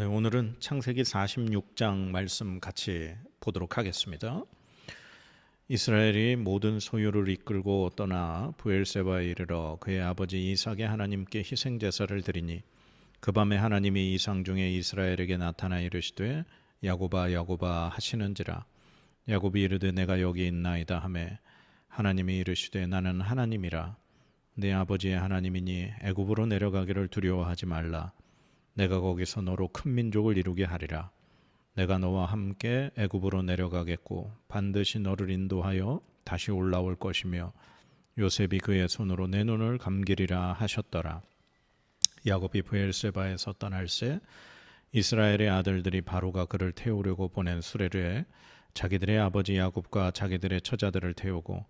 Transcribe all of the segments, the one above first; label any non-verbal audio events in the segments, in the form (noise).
네, 오늘은 창세기 46장 말씀 같이 보도록 하겠습니다. 이스라엘이 모든 소유를 이끌고 떠나 부엘세바에 이르러 그의 아버지 이삭의 하나님께 희생 제사를 드리니 그 밤에 하나님이 이상 중에 이스라엘에게 나타나 이르시되 야고바 야고바 하시는지라. 야곱이 이르되 내가 여기 있나이다 하매 하나님이 이르시되 나는 하나님이라. 내 아버지의 하나님이니 애굽으로 내려가기를 두려워하지 말라 내가 거기서 너로 큰 민족을 이루게 하리라. 내가 너와 함께 애굽으로 내려가겠고 반드시 너를 인도하여 다시 올라올 것이며 요셉이 그의 손으로 내 눈을 감기리라 하셨더라. 야곱이 부엘세바에서 떠날새 이스라엘의 아들들이 바로가 그를 태우려고 보낸 수레를 자기들의 아버지 야곱과 자기들의 처자들을 태우고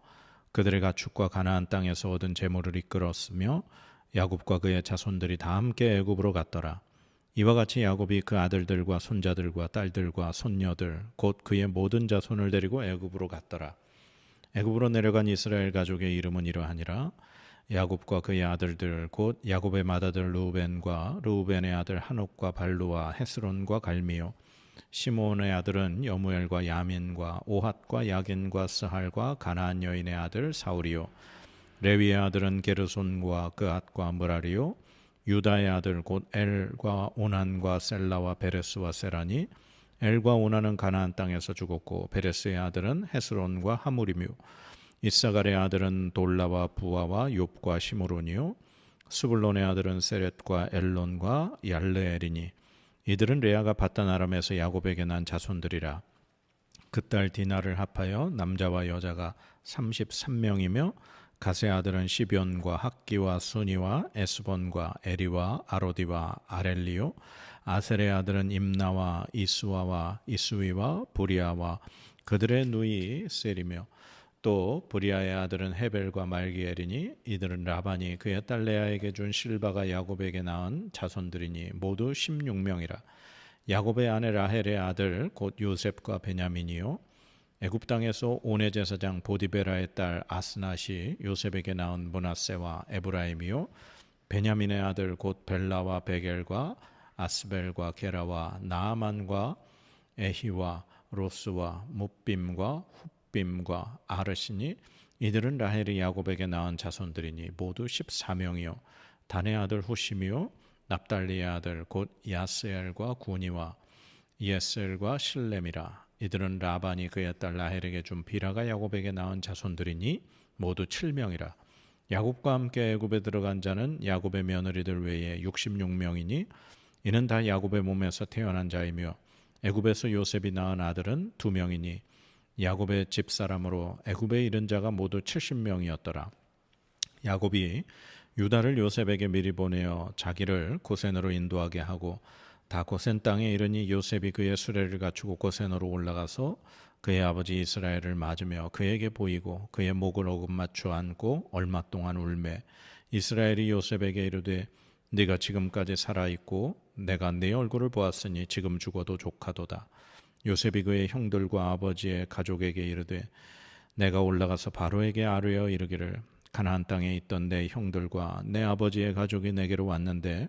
그들의 가축과 가나안 땅에서 얻은 재물을 이끌었으며 야곱과 그의 자손들이 다 함께 애굽으로 갔더라. 이와 같이 야곱이 그 아들들과 손자들과 딸들과 손녀들 곧 그의 모든 자손을 데리고 애굽으로 갔더라. 애굽으로 내려간 이스라엘 가족의 이름은 이러하니라. 야곱과 그의 아들들 곧 야곱의 맏아들 루벤과 루벤의 아들 한옥과 발루와 헤스론과 갈미요 시몬의 아들은 여무엘과 야민과 오핫과 야겐과 스할과 가나안 여인의 아들 사울이요 레위의 아들은 게르손과 그앗과 무라리요 유다의 아들 곧 엘과 오난과 셀라와 베레스와 세라니 엘과 오난은 가나안 땅에서 죽었고 베레스의 아들은 헤스론과 하무리뮤 이사갈의 아들은 돌라와 부아와 욥과 시므론이요 스불론의 아들은 세렛과 엘론과 얄레엘이니 이들은 레아가 바단 아람에서 야곱에게 난 자손들이라. 그 딸 디나를 합하여 남자와 여자가 33명이며 가세 아들은 시변과 학기와 순이와 에스본과 에리와 아로디와 아렐리오 아셀의 아들은 임나와 이스와와 이스위와 부리아와 그들의 누이 셀이며 또 부리아의 아들은 헤벨과 말기엘이니 이들은 라반이 그의 딸 레아에게 준 실바가 야곱에게 낳은 자손들이니 모두 16명이라. 야곱의 아내 라헬의 아들 곧 요셉과 베냐민이요 애굽 땅에서 오네 제사장 보디베라의 딸 아스낫이 요셉에게 낳은 문하세와 에브라임이요 베냐민의 아들 곧 벨라와 베겔과 아스벨과 게라와 나아만과 에히와 로스와 무빔과 훗빔과 아르시니 이들은 라헬이 야곱에게 낳은 자손들이니 모두 14명이요. 단의 아들 후심이요 납달리의 아들 곧 야스엘과 구니와 예셀과 실렘이라 이들은 라반이 그의 딸 라헬에게 준 비라가 야곱에게 낳은 자손들이니 모두 7명이라. 야곱과 함께 애굽에 들어간 자는 야곱의 며느리들 외에 66명이니 이는 다 야곱의 몸에서 태어난 자이며 애굽에서 요셉이 낳은 아들은 두 명이니 야곱의 집 사람으로 애굽에 이른 자가 모두 70명이었더라. 야곱이 유다를 요셉에게 미리 보내어 자기를 고센으로 인도하게 하고 다 고센 땅에 이르니 요셉이 그의 수레를 갖추고 고센으로 올라가서 그의 아버지 이스라엘을 맞으며 그에게 보이고 그의 목을 맞춰 안고 얼마 동안 울매. 이스라엘이 요셉에게 이르되 네가 지금까지 살아 있고 내가 네 얼굴을 보았으니 지금 죽어도 족하도다. 요셉이 그의 형들과 아버지의 가족에게 이르되 내가 올라가서 바로에게 아뢰어 이르기를 가나안 땅에 있던 내 형들과 내 아버지의 가족이 내게로 왔는데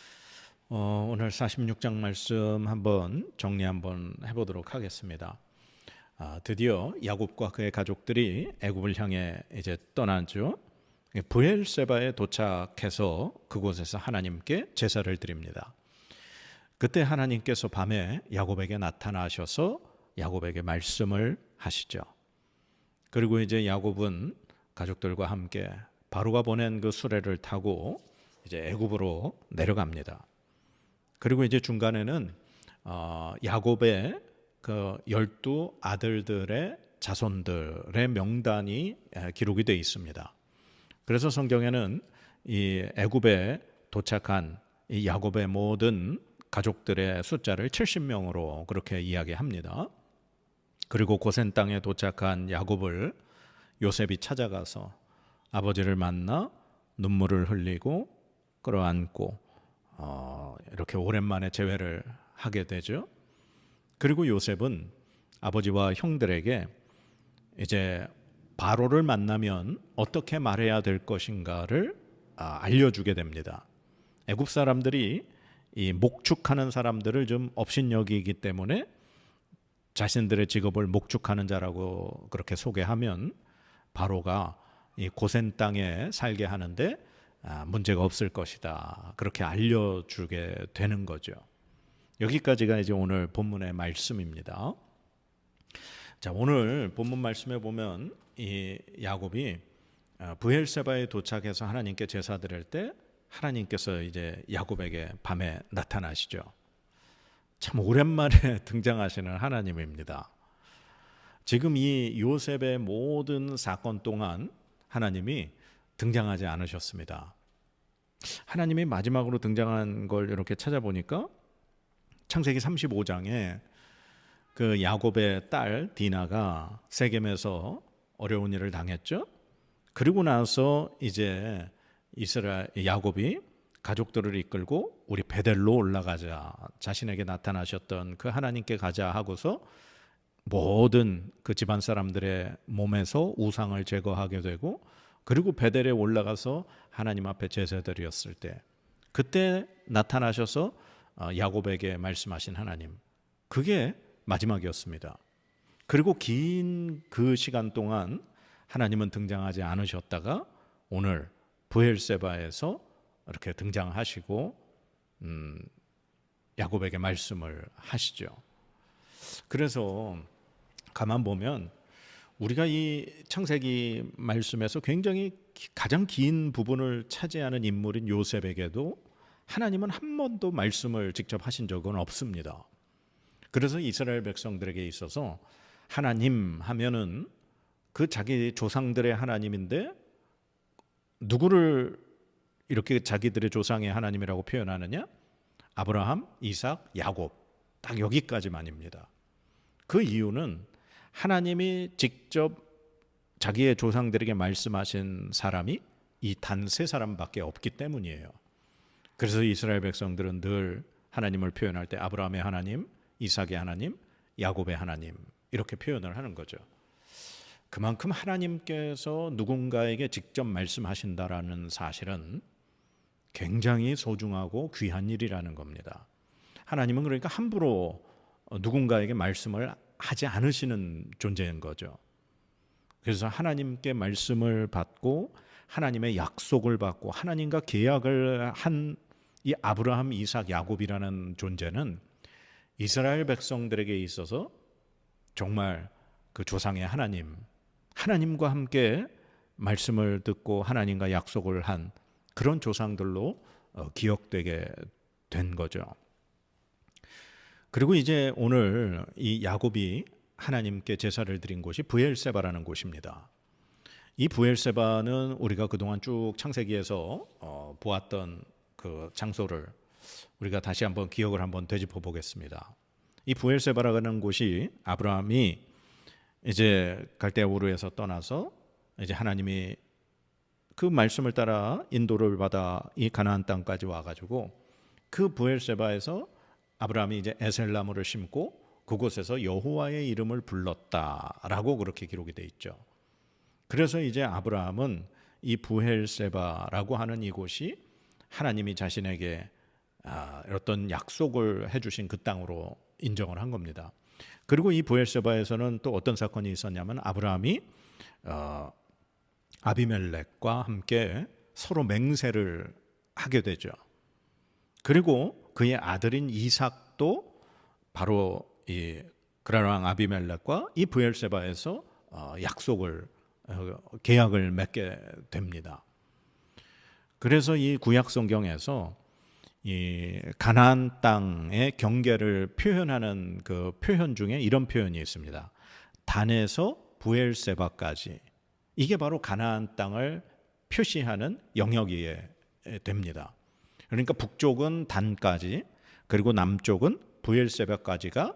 어, 오늘 46장 말씀 한번 정리 한번 해보도록 하겠습니다. 아, 드디어 야곱과 그의 가족들이 애굽을 향해 이제 떠나죠. 부엘세바에 도착해서 그곳에서 하나님께 제사를 드립니다. 그때 하나님께서 밤에 야곱에게 나타나셔서 야곱에게 말씀을 하시죠. 그리고 이제 야곱은 가족들과 함께 바로가 보낸 그 수레를 타고 이제 애굽으로 내려갑니다. 그리고 이제 중간에는 어, 야곱의 그 열두 아들들의 자손들의 명단이 기록이 되어 있습니다. 그래서 성경에는 이 애굽에 도착한 이 야곱의 모든 가족들의 숫자를 70명으로 그렇게 이야기합니다. 그리고 고센 땅에 도착한 야곱을 요셉이 찾아가서 아버지를 만나 눈물을 흘리고 끌어안고 어, 이렇게 오랜만에 재회를 하게 되죠. 그리고 요셉은 아버지와 형들에게 이제 바로를 만나면 어떻게 말해야 될 것인가를 아, 알려주게 됩니다. 애굽 사람들이 이 목축하는 사람들을 좀 업신여기기 때문에 자신들의 직업을 목축하는 자라고 그렇게 소개하면 바로가 이 고센 땅에 살게 하는데 아, 문제가 없을 것이다. 그렇게 알려주게 되는 거죠. 여기까지가 이제 오늘 본문의 말씀입니다. 자, 오늘 본문 말씀에 보면 이 야곱이 아, 부엘세바에 도착해서 하나님께 제사 드릴 때 하나님께서 이제 야곱에게 밤에 나타나시죠. 참 오랜만에 (laughs) 등장하시는 하나님입니다. 지금 이 요셉의 모든 사건 동안 하나님이 등장하지 않으셨습니다. 하나님이 마지막으로 등장한 걸 이렇게 찾아보니까 창세기 35장에 그 야곱의 딸 디나가 세겜에서 어려운 일을 당했죠. 그리고 나서 이제 이스라엘 야곱이 가족들을 이끌고 우리 베델로 올라가자 자신에게 나타나셨던 그 하나님께 가자 하고서 모든 그 집안 사람들의 몸에서 우상을 제거하게 되고 그리고 베델에 올라가서 하나님 앞에 제사드렸을 때 그때 나타나셔서 어, 야곱에게 말씀하신 하나님 그게 마지막이었습니다. 그리고 긴 그 시간 동안 하나님은 등장하지 않으셨다가 오늘 부엘세바에서 이렇게 등장하시고 음, 야곱에게 말씀을 하시죠. 그래서 가만 보면 우리가 이 창세기 말씀에서 굉장히 가장 긴 부분을 차지하는 인물인 요셉에게도 하나님은 한 번도 말씀을 직접 하신 적은 없습니다. 그래서 이스라엘 백성들에게 있어서 하나님 하면은 그 자기 조상들의 하나님인데 누구를 이렇게 자기들의 조상의 하나님이라고 표현하느냐? 아브라함, 이삭, 야곱. 딱 여기까지만입니다. 그 이유는 하나님이 직접 자기의 조상들에게 말씀하신 사람이 이 단 세 사람밖에 없기 때문이에요. 그래서 이스라엘 백성들은 늘 하나님을 표현할 때 아브라함의 하나님, 이삭의 하나님, 야곱의 하나님 이렇게 표현을 하는 거죠. 그만큼 하나님께서 누군가에게 직접 말씀하신다라는 사실은 굉장히 소중하고 귀한 일이라는 겁니다. 하나님은 그러니까 함부로 누군가에게 말씀을 하지 않으시는 존재인 거죠. 그래서 하나님께 말씀을 받고 하나님의 약속을 받고 하나님과 계약을 한 이 아브라함, 이삭, 야곱이라는 존재는 이스라엘 백성들에게 있어서 정말 그 조상의 하나님, 하나님과 함께 말씀을 듣고 하나님과 약속을 한 그런 조상들로 어, 기억되게 된 거죠. 그리고 이제 오늘 이 야곱이 하나님께 제사를 드린 곳이 부엘세바라는 곳입니다. 이 부엘세바는 우리가 그동안 쭉 창세기에서 어, 보았던 그 장소를 우리가 다시 한번 기억을 한번 되짚어 보겠습니다. 이 부엘세바라는 곳이 아브라함이 이제 갈대아 우르에서 떠나서 이제 하나님이 그 말씀을 따라 인도를 받아 이 가나안 땅까지 와가지고 그 부엘세바에서 아브라함이 이제 에셀나무를 심고 그곳에서 여호와의 이름을 불렀다라고 그렇게 기록이 돼 있죠. 그래서 이제 아브라함은 이 부엘세바라고 하는 이곳이 하나님이 자신에게 아, 어떤 약속을 해주신 그 땅으로 인정을 한 겁니다. 그리고 이 부엘세바에서는 또 어떤 사건이 있었냐면 아브라함이 어, 아비멜렉과 함께 서로 맹세를 하게 되죠. 그리고 그의 아들인 이삭도 바로 이 그라랑 아비멜렉과 이 부엘세바에서 어, 약속을 어, 계약을 맺게 됩니다. 그래서 이 구약 성경에서 이 가나안 땅의 경계를 표현하는 그 표현 중에 이런 표현이 있습니다. 단에서 부엘세바까지 이게 바로 가나안 땅을 표시하는 영역이 됩니다. 그러니까 북쪽은 단까지 그리고 남쪽은 부엘세바까지가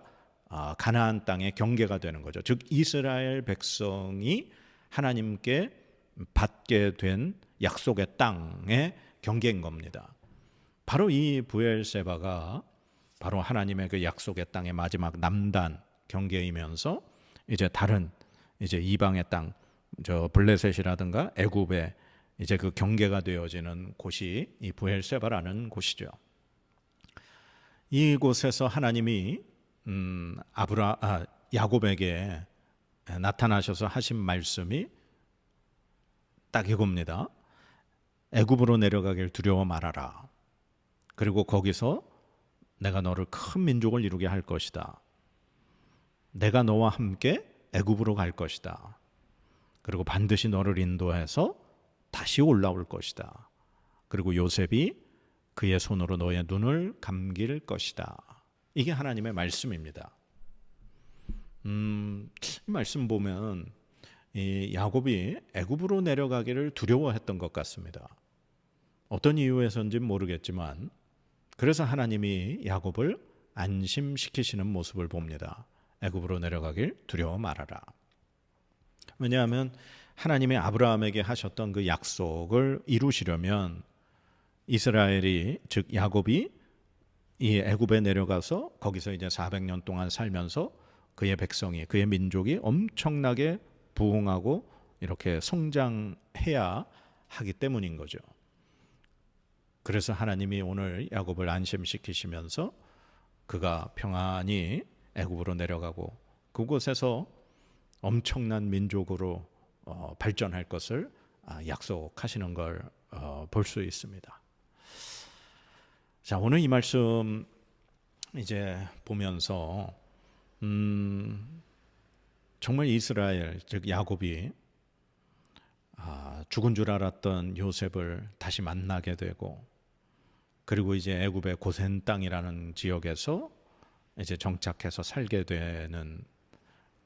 아, 가나안 땅의 경계가 되는 거죠. 즉 이스라엘 백성이 하나님께 받게 된 약속의 땅의 경계인 겁니다. 바로 이 부엘세바가 바로 하나님의 그 약속의 땅의 마지막 남단 경계이면서 이제 다른 이제 이방의 땅, 저 블레셋이라든가 애굽의 이제 그 경계가 되어지는 곳이 이 부엘세바라는 곳이죠. 이곳에서 하나님이 음, 아브라 아, 야곱에게 나타나셔서 하신 말씀이 딱 이겁니다. 애굽으로 내려가길 두려워 말아라. 그리고 거기서 내가 너를 큰 민족을 이루게 할 것이다. 내가 너와 함께 애굽으로 갈 것이다. 그리고 반드시 너를 인도해서 다시 올라올 것이다. 그리고 요셉이 그의 손으로 너의 눈을 감길 것이다. 이게 하나님의 말씀입니다. 음, 이 말씀 보면 이 야곱이 애굽으로 내려가기를 두려워했던 것 같습니다. 어떤 이유에서인지 모르겠지만 그래서 하나님이 야곱을 안심시키시는 모습을 봅니다. 애굽으로 내려가길 두려워 말아라. 왜냐하면 하나님이 아브라함에게 하셨던 그 약속을 이루시려면 이스라엘이 즉 야곱이 이 애굽에 내려가서 거기서 이제 400년 동안 살면서 그의 백성이 그의 민족이 엄청나게 부흥하고 이렇게 성장해야 하기 때문인 거죠. 그래서 하나님이 오늘 야곱을 안심시키시면서 그가 평안히 애굽으로 내려가고 그곳에서 엄청난 민족으로 어, 발전할 것을 아, 약속하시는 걸 볼수 어, 있습니다. 자 오늘 이 말씀 이제 보면서 음, 정말 이스라엘 즉 야곱이 아, 죽은 줄 알았던 요셉을 다시 만나게 되고 그리고 이제 애굽의 고센 땅이라는 지역에서 이제 정착해서 살게 되는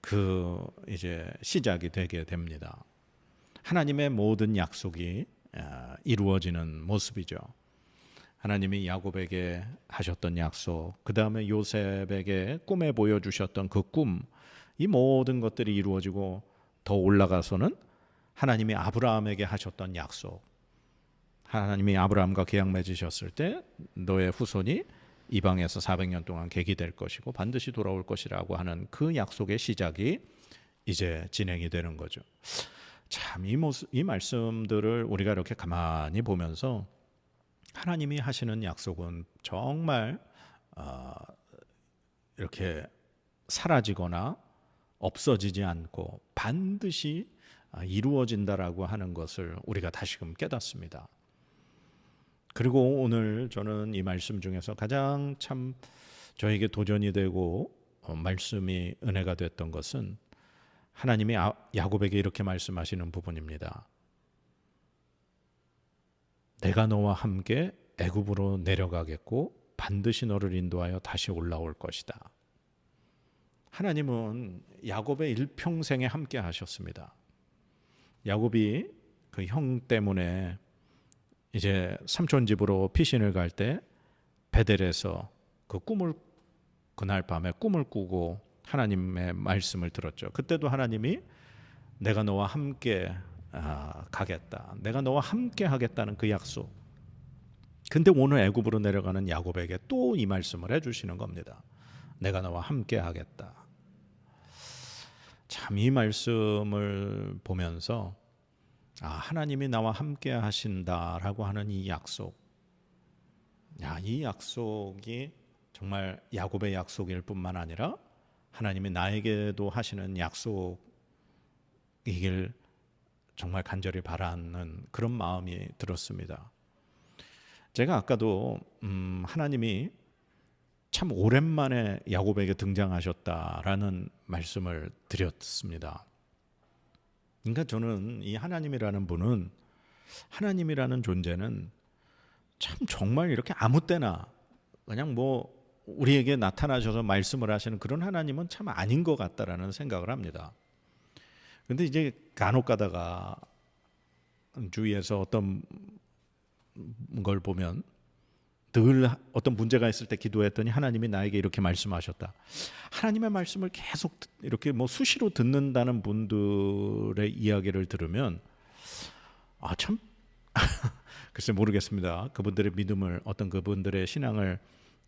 그 이제 시작이 되게 됩니다. 하나님의 모든 약속이 아, 이루어지는 모습이죠. 하나님이 야곱에게 하셨던 약속, 그 다음에 요셉에게 꿈에 보여주셨던 그 꿈, 이 모든 것들이 이루어지고 더 올라가서는 하나님이 아브라함에게 하셨던 약속, 하나님이 아브라함과 계약 맺으셨을 때 너의 후손이 이방에서 400년 동안 계기될 것이고 반드시 돌아올 것이라고 하는 그 약속의 시작이 이제 진행이 되는 거죠. 참 이 모습 이 말씀들을 우리가 이렇게 가만히 보면서 하나님이 하시는 약속은 정말 어, 이렇게 사라지거나 없어지지 않고 반드시 이루어진다라고 하는 것을 우리가 다시금 깨닫습니다. 그리고 오늘 저는 이 말씀 중에서 가장 참 저에게 도전이 되고 어, 말씀이 은혜가 됐던 것은 하나님이 아, 야곱에게 이렇게 말씀하시는 부분입니다. 내가 너와 함께 애굽으로 내려가겠고 반드시 너를 인도하여 다시 올라올 것이다. 하나님은 야곱의 일평생에 함께 하셨습니다. 야곱이 그 형 때문에 이제 삼촌 집으로 피신을 갈 때 베델에서 그 꿈을 그날 밤에 꿈을 꾸고 하나님의 말씀을 들었죠. 그때도 하나님이 내가 너와 함께 아, 가겠다. 내가 너와 함께 하겠다는 그 약속. 근데 오늘 애굽으로 내려가는 야곱에게 또 이 말씀을 해 주시는 겁니다. 내가 너와 함께 하겠다. 참 이 말씀을 보면서 아, 하나님이 나와 함께 하신다라고 하는 이 약속. 야, 이 약속이 정말 야곱의 약속일 뿐만 아니라 하나님이 나에게도 하시는 약속이길 정말 간절히 바라는 그런 마음이 들었습니다. 제가 아까도 음, 하나님이 참 오랜만에 야곱에게 등장하셨다라는 말씀을 드렸습니다. 그러니까 저는 이 하나님이라는 분은 하나님이라는 존재는 참 정말 이렇게 아무 때나 그냥 뭐 우리에게 나타나셔서 말씀을 하시는 그런 하나님은 참 아닌 것 같다라는 생각을 합니다. 근데 이제 간혹 가다가 주위에서 어떤 걸 보면 늘 어떤 문제가 있을 때 기도했더니 하나님이 나에게 이렇게 말씀하셨다. 하나님의 말씀을 계속 듣- 이렇게 뭐 수시로 듣는다는 분들의 이야기를 들으면 아 참 (laughs) 글쎄 모르겠습니다. 그분들의 믿음을 어떤 그분들의 신앙을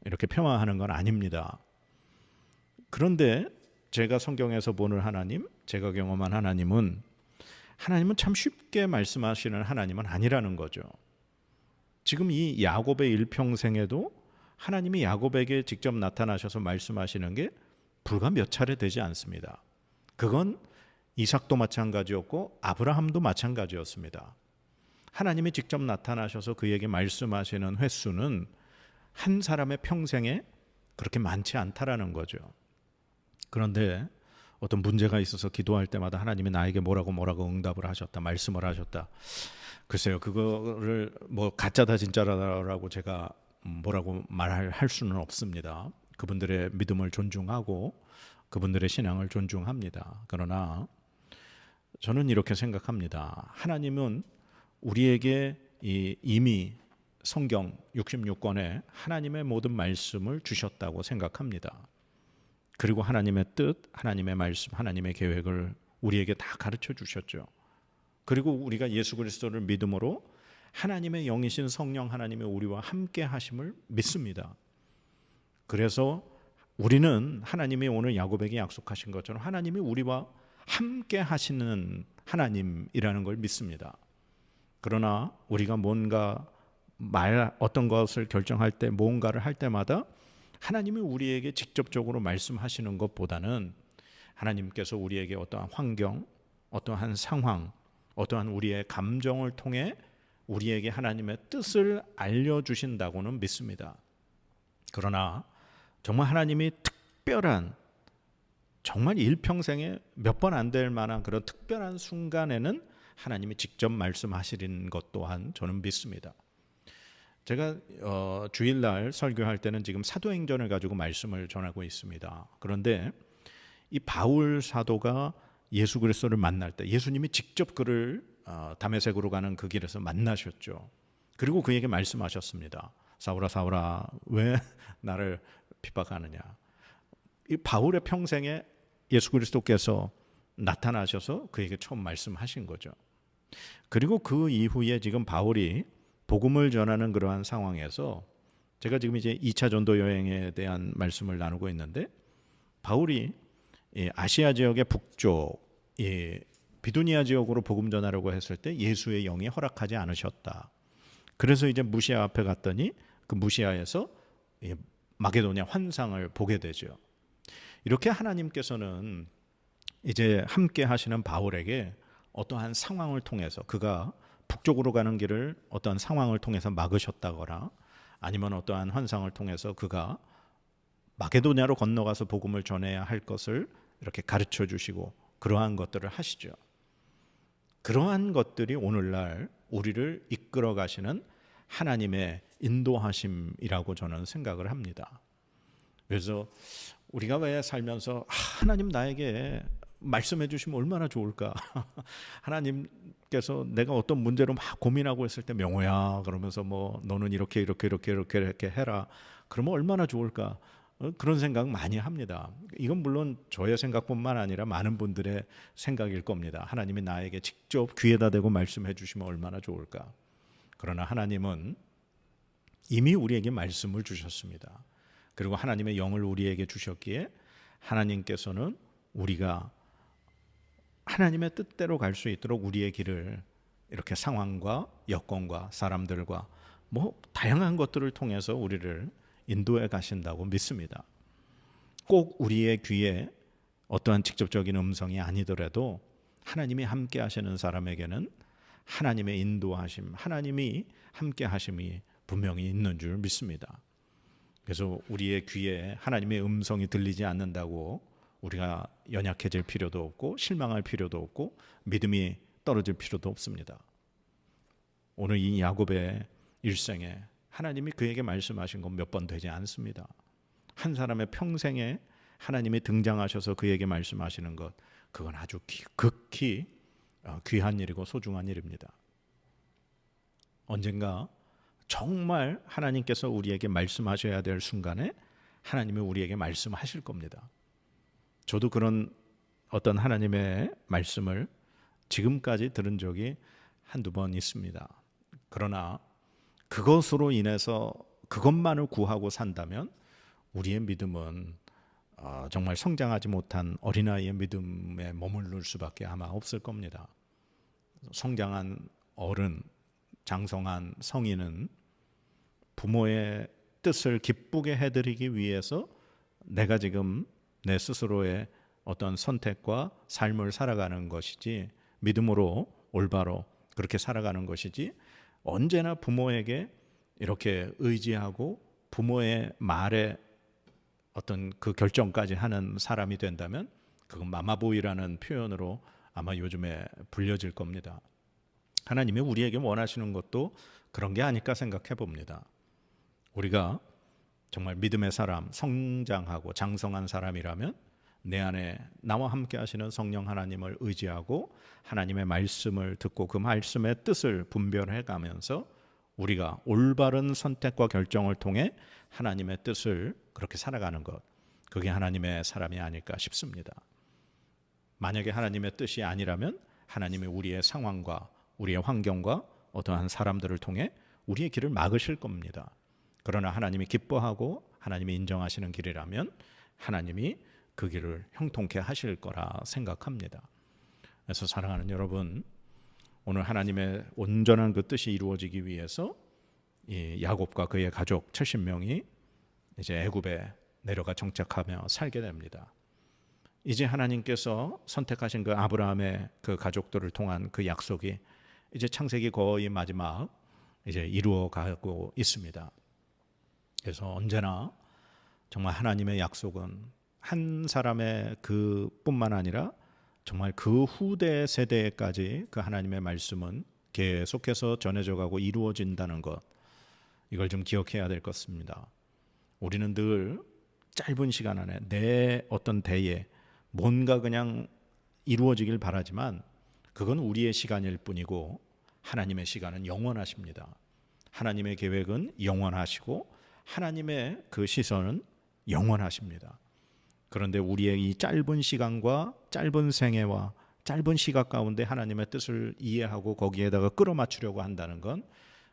이렇게 평화하는 건 아닙니다. 그런데 제가 성경에서 보는 하나님, 제가 경험한 하나님은 하나님은 참 쉽게 말씀하시는 하나님은 아니라는 거죠. 지금 이 야곱의 일평생에도 하나님이 야곱에게 직접 나타나셔서 말씀하시는 게 불과 몇 차례 되지 않습니다. 그건 이삭도 마찬가지였고 아브라함도 마찬가지였습니다. 하나님이 직접 나타나셔서 그에게 말씀하시는 횟수는 한 사람의 평생에 그렇게 많지 않다라는 거죠. 그런데 어떤 문제가 있어서 기도할 때마다 하나님이 나에게 뭐라고 뭐라고 응답을 하셨다, 말씀을 하셨다. 글쎄요, 그거를 뭐 가짜다 진짜라고 제가 뭐라고 말할 할 수는 없습니다. 그분들의 믿음을 존중하고 그분들의 신앙을 존중합니다. 그러나 저는 이렇게 생각합니다. 하나님은 우리에게 이 이미 성경 66권에 하나님의 모든 말씀을 주셨다고 생각합니다. 그리고 하나님의 뜻, 하나님의 말씀, 하나님의 계획을 우리에게 다 가르쳐 주셨죠. 그리고 우리가 예수 그리스도를 믿음으로 하나님의 영이신 성령 하나님의 우리와 함께 하심을 믿습니다. 그래서 우리는 하나님이 오늘 야곱에게 약속하신 것처럼 하나님이 우리와 함께 하시는 하나님이라는 걸 믿습니다. 그러나 우리가 뭔가 말 어떤 것을 결정할 때 뭔가를 할 때마다 하나님이 우리에게 직접적으로 말씀하시는 것보다는 하나님께서 우리에게 어떠한 환경, 어떠한 상황, 어떠한 우리의 감정을 통해 우리에게 하나님의 뜻을 알려주신다고는 믿습니다. 그러나 정말 하나님이 특별한 정말 일평생에 몇 번 안 될 만한 그런 특별한 순간에는 하나님이 직접 말씀하시는 것 또한 저는 믿습니다. 제가 어, 주일날 설교할 때는 지금 사도행전을 가지고 말씀을 전하고 있습니다. 그런데 이 바울 사도가 예수 그리스도를 만날 때 예수님이 직접 그를 어, 다메섹으로 가는 그 길에서 만나셨죠. 그리고 그에게 말씀하셨습니다. 사울아 사울아 왜 (laughs) 나를 핍박하느냐. 이 바울의 평생에 예수 그리스도께서 나타나셔서 그에게 처음 말씀하신 거죠. 그리고 그 이후에 지금 바울이 복음을 전하는 그러한 상황에서 제가 지금 이제 2차 전도 여행에 대한 말씀을 나누고 있는데 바울이 아시아 지역의 북쪽 비두니아 지역으로 복음 전하려고 했을 때 예수의 영이 허락하지 않으셨다. 그래서 이제 무시아 앞에 갔더니 그 무시아에서 마게도냐 환상을 보게 되죠. 이렇게 하나님께서는 이제 함께 하시는 바울에게 어떠한 상황을 통해서 그가 북쪽으로 가는 길을 어떠한 상황을 통해서 막으셨다거나 아니면 어떠한 환상을 통해서 그가 마게도냐로 건너가서 복음을 전해야 할 것을 이렇게 가르쳐 주시고 그러한 것들을 하시죠. 그러한 것들이 오늘날 우리를 이끌어 가시는 하나님의 인도하심이라고 저는 생각을 합니다. 그래서 우리가 왜 살면서 하나님 나에게 말씀해 주시면 얼마나 좋을까? (laughs) 하나님께서 내가 어떤 문제로 막 고민하고 있을 때 명호야 그러면서 뭐 너는 이렇게 이렇게 이렇게 이렇게 이렇게 해라. 그러면 얼마나 좋을까? 어, 그런 생각 많이 합니다. 이건 물론 저의 생각뿐만 아니라 많은 분들의 생각일 겁니다. 하나님이 나에게 직접 귀에다 대고 말씀해 주시면 얼마나 좋을까? 그러나 하나님은 이미 우리에게 말씀을 주셨습니다. 그리고 하나님의 영을 우리에게 주셨기에 하나님께서는 우리가 하나님의 뜻대로 갈 수 있도록 우리의 길을 이렇게 상황과 여건과 사람들과 뭐 다양한 것들을 통해서 우리를 인도해 가신다고 믿습니다. 꼭 우리의 귀에 어떠한 직접적인 음성이 아니더라도 하나님이 함께 하시는 사람에게는 하나님의 인도하심, 하나님이 함께 하심이 분명히 있는 줄 믿습니다. 그래서 우리의 귀에 하나님의 음성이 들리지 않는다고 우리가 연약해질 필요도 없고 실망할 필요도 없고 믿음이 떨어질 필요도 없습니다. 오늘 이 야곱의 일생에 하나님이 그에게 말씀하신 건 몇 번 되지 않습니다. 한 사람의 평생에 하나님이 등장하셔서 그에게 말씀하시는 것 그건 아주 극히 귀한 일이고 소중한 일입니다. 언젠가 정말 하나님께서 우리에게 말씀하셔야 될 순간에 하나님이 우리에게 말씀하실 겁니다. 저도 그런 어떤 하나님의 말씀을 지금까지 들은 적이 한두 번 있습니다. 그러나 그것으로 인해서 그것만을 구하고 산다면 우리의 믿음은 어, 정말 성장하지 못한 어린아이의 믿음에 머무를 수밖에 아마 없을 겁니다. 성장한 어른, 장성한 성인은 부모의 뜻을 기쁘게 해드리기 위해서 내가 지금 내 스스로의 어떤 선택과 삶을 살아가는 것이지 믿음으로 올바로 그렇게 살아가는 것이지 언제나 부모에게 이렇게 의지하고 부모의 말에 어떤 그 결정까지 하는 사람이 된다면 그건 마마보이라는 표현으로 아마 요즘에 불려질 겁니다. 하나님이 우리에게 원하시는 것도 그런 게 아닐까 생각해 봅니다. 우리가 정말 믿음의 사람, 성장하고 장성한 사람이라면 내 안에 나와 함께 하시는 성령 하나님을 의지하고 하나님의 말씀을 듣고 그 말씀의 뜻을 분별해 가면서 우리가 올바른 선택과 결정을 통해 하나님의 뜻을 그렇게 살아가는 것. 그게 하나님의 사람이 아닐까 싶습니다. 만약에 하나님의 뜻이 아니라면 하나님이 우리의 상황과 우리의 환경과 어떠한 사람들을 통해 우리의 길을 막으실 겁니다. 그러나 하나님이 기뻐하고 하나님이 인정하시는 길이라면 하나님이 그 길을 형통케 하실 거라 생각합니다. 그래서 사랑하는 여러분, 오늘 하나님의 온전한 그 뜻이 이루어지기 위해서 이 야곱과 그의 가족 70명이 이제 애굽에 내려가 정착하며 살게 됩니다. 이제 하나님께서 선택하신 그 아브라함의 그 가족들을 통한 그 약속이 이제 창세기 거의 마지막 이제 이루어 가고 있습니다. 그래서 언제나 정말 하나님의 약속은 한 사람의 그뿐만 아니라 정말 그 후대 세대까지 그 하나님의 말씀은 계속해서 전해져 가고 이루어진다는 것 이걸 좀 기억해야 될 것입니다. 우리는 늘 짧은 시간 안에 내 어떤 대에 뭔가 그냥 이루어지길 바라지만 그건 우리의 시간일 뿐이고 하나님의 시간은 영원하십니다. 하나님의 계획은 영원하시고 하나님의 그 시선은 영원하십니다. 그런데 우리의 이 짧은 시간과 짧은 생애와 짧은 시각 가운데 하나님의 뜻을 이해하고 거기에다가 끌어맞추려고 한다는 건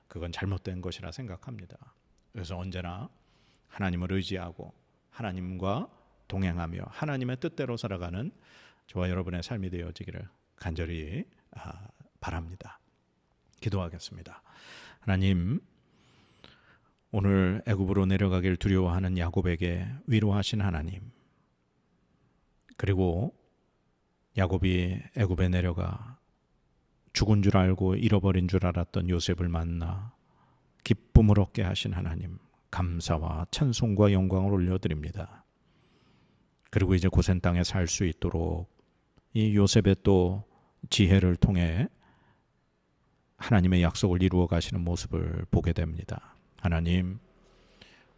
그건 잘못된 것이라 생각합니다. 그래서 언제나 하나님을 의지하고 하나님과 동행하며 하나님의 뜻대로 살아가는 저와 여러분의 삶이 되어지기를 간절히 아, 바랍니다. 기도하겠습니다. 하나님 오늘 애굽으로 내려가길 두려워하는 야곱에게 위로하신 하나님 그리고 야곱이 애굽에 내려가 죽은 줄 알고 잃어버린 줄 알았던 요셉을 만나 기쁨을 얻게 하신 하나님 감사와 찬송과 영광을 올려드립니다. 그리고 이제 고센 땅에 살 수 있도록 이 요셉의 또 지혜를 통해 하나님의 약속을 이루어 가시는 모습을 보게 됩니다. 하나님,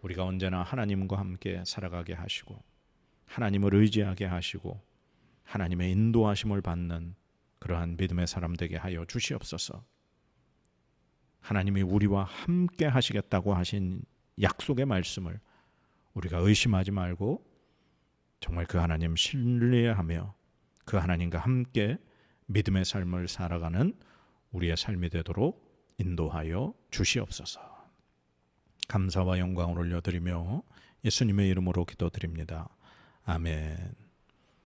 우리가 언제나 하나님과 함께 살아가게 하시고 하나님을 의지하게 하시고 하나님의 인도하심을 받는 그러한 믿음의 사람 되게 하여 주시옵소서. 하나님이 우리와 함께 하시겠다고 하신 약속의 말씀을 우리가 의심하지 말고 정말 그 하나님 신뢰하며 그 하나님과 함께 믿음의 삶을 살아가는 우리의 삶이 되도록 인도하여 주시옵소서. 감사와 영광을 올려드리며 예수님의 이름으로 기도드립니다. 아멘.